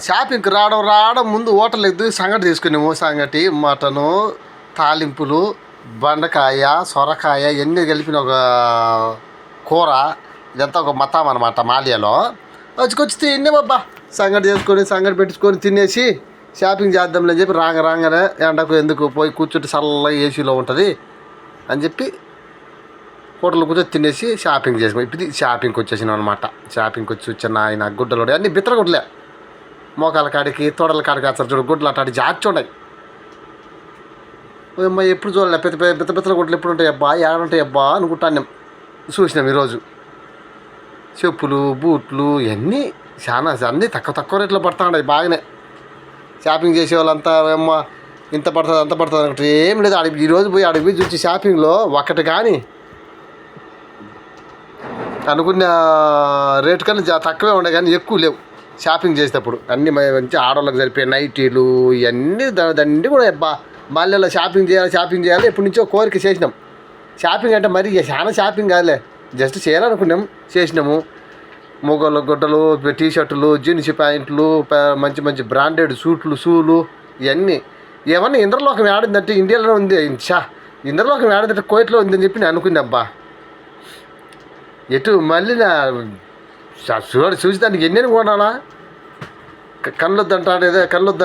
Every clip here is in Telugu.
షాపింగ్కి రావడం రావడం ముందు హోటల్ ఎద్దు సంగటి తీసుకున్నాము సంగటి మటను తాలింపులు బెండకాయ సొరకాయ ఇవన్నీ కలిపిన ఒక కూర ఇదంతా ఒక మతం అనమాట మాలియాలో. వచ్చుకొచ్చి తిన్నే బాబా సంగటి చేసుకొని సంగటి పెట్టుకొని తినేసి షాపింగ్ చేద్దాంలే అని చెప్పి రాంగ రాగానే ఎండకు ఎందుకు పోయి కూర్చుంటే చల్లగా ఏసీలో ఉంటుంది అని చెప్పి హోటల్ కూర్చొని తినేసి షాపింగ్ చేసాం ఇప్పుడు షాపింగ్కి వచ్చేసినాం అనమాట షాపింగ్కి వచ్చి వచ్చిన ఆయన గుడ్డలు అన్ని బిత్తర గుడ్లే. మోకాల కాడికి తోడల కాడికి అసలు చూడు గుడ్లు అట్లాంటి జాచి ఉన్నాయి. అమ్మ ఎప్పుడు చూడలే. పెద్ద పెద్ద పెద్ద పెద్ద గుడ్లు ఎప్పుడు ఉంటాయి అబ్బా ఏడుంటాయి అబ్బా అనుకుంటాను చూసినాం ఈరోజు. చెప్పులు బూట్లు ఇవన్నీ చాలా అన్నీ తక్కువ తక్కువ రేట్లో పడతా ఉన్నాయి బాగానే. షాపింగ్ చేసే వాళ్ళంతా ఏమ్మా ఇంత పడుతుంది అంత పడుతుంది అనుకుంటే ఏం లేదు. అడిగి ఈరోజు పోయి అడిగి చూసి షాపింగ్లో ఒకటి కానీ అనుకున్న రేటు కన్నా తక్కువే ఉండే కానీ ఎక్కువ లేవు. షాపింగ్ చేసేటప్పుడు. అన్ని మంచి ఆడవాళ్ళకి సరిపోయే నైటీలు ఇవన్నీ దాన్ని కూడా బా మళ్ళీ షాపింగ్ చేయాలి షాపింగ్ చేయాలి ఎప్పటి నుంచో కోరిక చేసినాం. షాపింగ్ అంటే మరి చాలా షాపింగ్ కాదులే. జస్ట్ చేయాలనుకున్నాం చేసినాము. మొగోళ్ళ గుడ్డలు టీ షర్టులు జీన్స్ ప్యాంట్లు మంచి మంచి బ్రాండెడ్ సూట్లు షూలు ఇవన్నీ ఏమన్నా ఇంద్రలోకం ఆడిందంటే ఇండియాలోనే ఉంది. షా ఇంద్రలోకం ఆడిందంటే కోయిట్లో ఉందని చెప్పి నేను అనుకున్నాబ్బా ఎటు మళ్ళీ నా చూడ చూసి దానికి ఎన్ని కొనాలా? క- కళ్ళు ఏదో కళ్ళు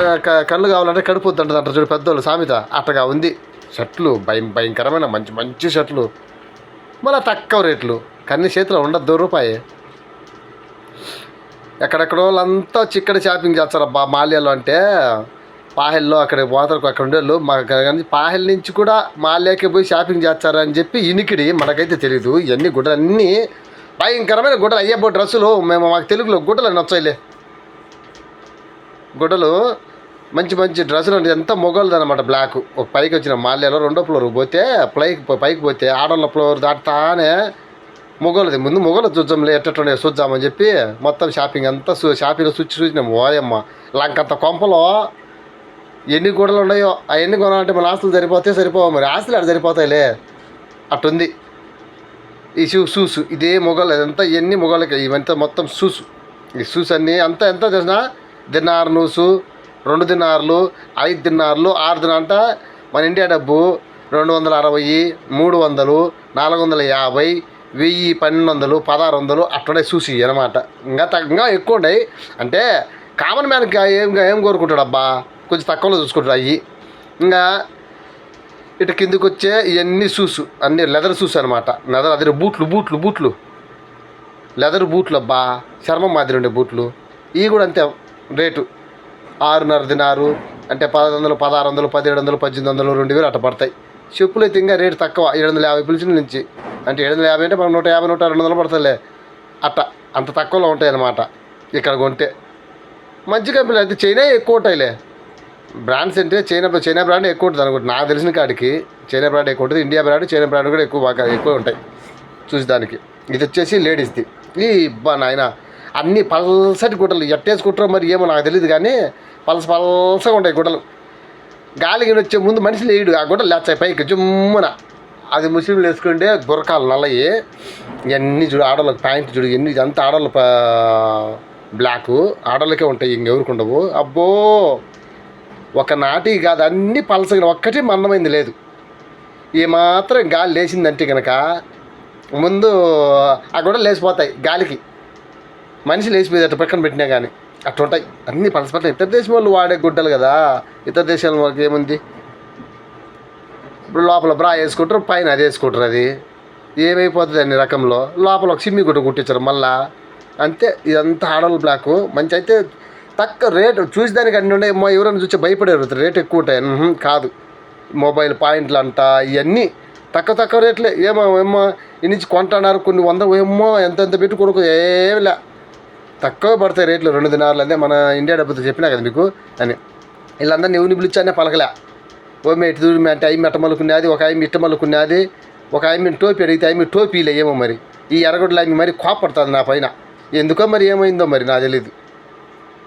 కళ్ళు కావాలంటే కడుపు వద్దంటారు అంటారు చూడు పెద్దోళ్ళు. సామెత. అట్టగా ఉంది. షర్ట్లు భయం భయంకరమైన మంచి మంచి షర్ట్లు. మళ్ళీ తక్కువ రేట్లు. కన్నీ చేతిలో ఉండదు రూపాయి. ఎక్కడెక్కడో వాళ్ళంతా చిక్కడ షాపింగ్ చేస్తారు అబ్బా మాల్యాలో అంటే. పాహెల్లో అక్కడ పోతారు అక్కడ ఉండేళ్ళు. మాకు కానీ పాహెల్ నుంచి కూడా మాలేకే పోయి షాపింగ్ చేస్తారు అని చెప్పి ఇనికిడి మనకైతే తెలియదు ఇవన్నీ గుడ్డలు అన్నీ భయంకరమైన గుడ్డలు. అయ్యబ్బో డ్రెస్సులు మేము మాకు తెలుగులో గుడ్డలు నచ్చాయిలే గుడ్డలు మంచి మంచి డ్రెస్సులు అంటే ఎంత మొగోళ్ళది అనమాట బ్లాక్ ఒక పైకి వచ్చిన మాల్యాలో రెండో ఫ్లోర్ పోతే పైకి పైకి పోతే ఆడోళ్ళ ఫ్లోర్ దాటుతానే మొగోళ్ళది. ముందు మొగోళ్ళు చూద్దాంలే ఎట్టట్టుండే చూద్దామని చెప్పి మొత్తం షాపింగ్ అంతా షాపింగ్లో చూసి చూసినాం. ఓయమ్మ లంకంత కొంపలో ఎన్ని గూడలు ఉన్నాయో అవన్నీ కొనాలంటే మన ఆస్తులు సరిపోతే సరిపోవు మరి. ఆస్తులు అక్కడ సరిపోతాయిలే. అట్టుంది. ఈ షూ షూస్ ఇదే మొగలు అదంతా ఇవన్నీ మొగలకి ఇవంతా మొత్తం షూస్. ఈ షూస్ అన్నీ అంతా ఎంత తెలిసిన? దినారు నూసు రెండు దినార్లు ఐదు దినార్లు ఆరు దిన అంట. మన ఇండియా డబ్బు రెండు వందల అరవై మూడు వందలు నాలుగు వందల యాభై వెయ్యి పన్నెండు వందలు పదహారు వందలు అట్లనే చూసి అనమాట ఇంకా తగ్గ ఇంకా ఎక్కువ ఉన్నాయి. అంటే కామన్ మ్యాన్కి ఏం ఏం కోరుకుంటాడబ్బా కొంచెం తక్కువలో చూసుకుంటారు అవి ఇంకా ఇటు కిందకు వచ్చే ఇవన్నీ షూస్ అన్ని లెదర్ షూస్ అనమాట లెదర్ అదే బూట్లు బూట్లు బూట్లు. లెదర్ బూట్లు అబ్బా చర్మం మాదిరి ఉండే బూట్లు. ఇవి కూడా అంతే రేటు. ఆరున్నర దినారు అంటే పదహారు వందలు పదహారు వందలు పదిహేడు వందలు పద్దెనిమిది వందలు రెండు వేలు అట్ట పడతాయి. చెప్పులు అయితే ఇంకా రేటు తక్కువ ఏడు వందల యాభై పిలిచిన నుంచి. అంటే ఏడు వందల యాభై అంటే మనం నూట యాభై నూట రెండు వందలు పడతాయిలే. అట్ట అంత తక్కువలో ఉంటాయి అన్నమాట ఇక్కడ కొంటే. మంచి కంపెనీలు అయితే చైనా ఎక్కువ ఉంటాయిలే. బ్రాండ్స్ అంటే చైనా చైనా బ్రాండ్ ఎక్కువ ఉంటుంది అనుకుంటుంది నాకు తెలిసిన కాడికి చైనా బ్రాండ్ ఎక్కువ ఉంటుంది. ఇండియా బ్రాండ్ చైనా బ్రాండ్ కూడా ఎక్కువ బాగా ఎక్కువ ఉంటాయి చూసి దానికి ఇది వచ్చేసి లేడీస్ది. ఈ బా నాయన అన్ని పల్సటి గుడ్డలు ఎట్టేసుకుంటారో మరి ఏమో నాకు తెలియదు కానీ పలస పలసగా ఉంటాయి గుడ్డలు గాలికి వచ్చే ముందు మనిషి లేడు ఆ గుడ్డలు లేచాయి పైకి జుమ్మున. అది ముస్లింలు వేసుకుంటే గురకాలు నల్లయి. ఇవన్నీ చూడు ఆడవాళ్ళకి ప్యాంట్ చూడు ఎన్ని అంతా ఆడవాళ్ళు బ్లాక్. ఆడవాళ్ళకే ఉంటాయి ఇంకెవరికి ఉండవు. అబ్బో! ఒక నాటి కాదు అన్ని పలసగా ఒక్కటి మందమైంది లేదు. ఏమాత్రం గాలి లేచిందంటే కనుక ముందు ఆ కూడా లేచిపోతాయి గాలికి. మనిషి లేచిపోయేది అట్లా పక్కన పెట్టినా కానీ అట్లా ఉంటాయి. అన్ని పలస ఇతర దేశం వాళ్ళు వాడే గుడ్డలు కదా ఇతర దేశాల వాళ్ళకి ఏముంది? ఇప్పుడు లోపల బ్రా వేసుకుంటారు పైన అది వేసుకుంటారు అది. ఏమైపోతుంది అన్ని రకంలో? లోపల ఒక సిమ్మి గుడ్డ కుట్టించారు మళ్ళా. అంతే ఇదంతా ఆడవాళ్ళు బ్లాక్. మంచి అయితే తక్కువ రేటు చూసేదానికి అన్నీ ఉన్నాయి. మా ఎవరైనా చూసి భయపడేరు రేట్ ఎక్కువ ఉంటాయి కాదు. మొబైల్ పాయింట్లు అంట ఇవన్నీ తక్కువ తక్కువ రేట్లే. ఏమో ఏమో ఇన్నించి నుంచి కొంటున్నారు కొన్ని వంద ఏమో ఎంత ఎంత పెట్టి కొనుక్కో ఏమిలే తక్కువ పడతాయి రేట్లు రెండు దినారులు అదే మన ఇండియా డబ్బుతో చెప్పినా కదా మీకు అని. వీళ్ళందరూ ఎవరిని పిలిచానే పలకలే. ఓ ఇటు దూరి అంటే అయి మెట్ట ఒక ఆయన ఇట్టమలుకున్నది ఒక ఆయన టోపీ అడిగితే ఆయన టోపీలే ఏమో మరి. ఈ ఎర్రగొడ్డలు ఆయన మరి కోపడుతుంది నా పైన. ఎందుకో మరి ఏమైందో మరి నాకు తెలియదు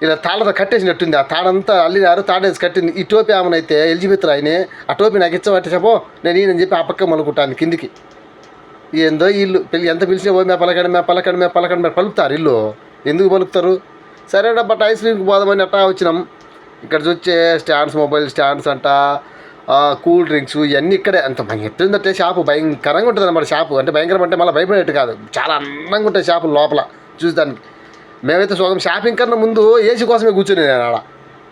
ఇలా తాళతో కట్టేసినట్టుంది. ఆ తాడంతా అల్లినారు తాడేసి కట్టింది. ఈ టోపీ ఆమెనైతే ఎలిజబెత్ ఆయనే ఆ టోపీ నాకు ఇచ్చబట్టి చెప్పో నేను ఈయనని చెప్పి ఆ పక్క మలుకుంటాను కిందికి. ఏందో ఇల్లు పెళ్ళి ఎంత పిలిచినా ఓ మే పలకండి మే పలకండి మే పలకండి మే పలుకుతారు ఇల్లు. ఎందుకు పలుకుతారు? సరే బట్ ఐస్ క్రీమ్కి పోదామని అట్టా వచ్చినాం. ఇక్కడ చూస్తే స్టాండ్స్ మొబైల్ స్టాండ్స్ అంట కూల్ డ్రింక్స్ ఇవన్నీ ఇక్కడే. అంత భయం ఎట్లుందంటే షాపు భయంకరంగా ఉంటుంది అన్నమాట షాపు. అంటే భయంకరం అంటే మళ్ళీ భయపడేట్టు కాదు. చాలా అందంగా ఉంటాయి షాపు లోపల చూసేదానికి మేమైతే సగం షాపింగ్ కన్నా ముందు ఏసీ కోసమే కూర్చుని నేను ఆడ.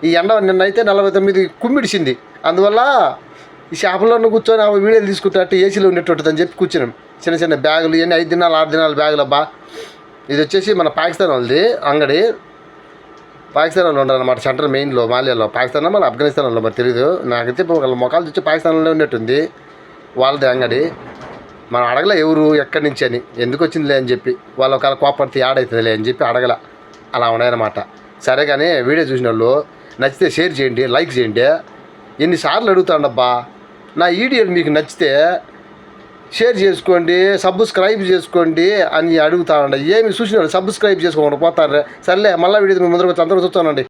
ఈ ఎండ నిన్నైతే నలభై తొమ్మిది కుమ్మిడిచింది అందువల్ల ఈ షాపులోనే కూర్చొని ఆ వీడియోలు తీసుకుంటే ఏసీలో ఉండేటట్టు అని చెప్పి కూర్చున్నాం. చిన్న చిన్న బ్యాగులు ఇవన్నీ ఐదు దినాలు ఆరు దినాలు బ్యాగులు అబ్బా. ఇది వచ్చేసి మన పాకిస్తాన్ వాళ్ళది అంగడి. పాకిస్తాన్ వాళ్ళు ఉండరు అనమాట సెంటర్ మెయిన్లో మాలియాలో. పాకిస్తాన్ మన ఆఫ్ఘనిస్తాన్లో మరి తెలియదు నాకైతే వాళ్ళ ముఖాలు చూసి పాకిస్తాన్లో ఉన్నట్టుంది. వాళ్ళది అంగడి. మనం అడగలే ఎవరు ఎక్కడి నుంచి అని. ఎందుకు వచ్చిందిలే అని చెప్పి. వాళ్ళు ఒకవేళ కోపడితే ఆడవుతుందిలే అని చెప్పి అడగల. అలా ఉన్నాయన్నమాట. సరే కానీ వీడియో చూసిన వాళ్ళు నచ్చితే షేర్ చేయండి లైక్ చేయండి. ఎన్నిసార్లు అడుగుతాండబ్బా? నా వీడియోలు మీకు నచ్చితే షేర్ చేసుకోండి సబ్స్క్రైబ్ చేసుకోండి అని అడుగుతానండి ఏమి చూసిన సబ్స్క్రైబ్ చేసుకోకుండా పోతారు సర్లే మళ్ళీ వీడియో మీ ముందరకు వచ్చి అందరూ చూస్తానండి.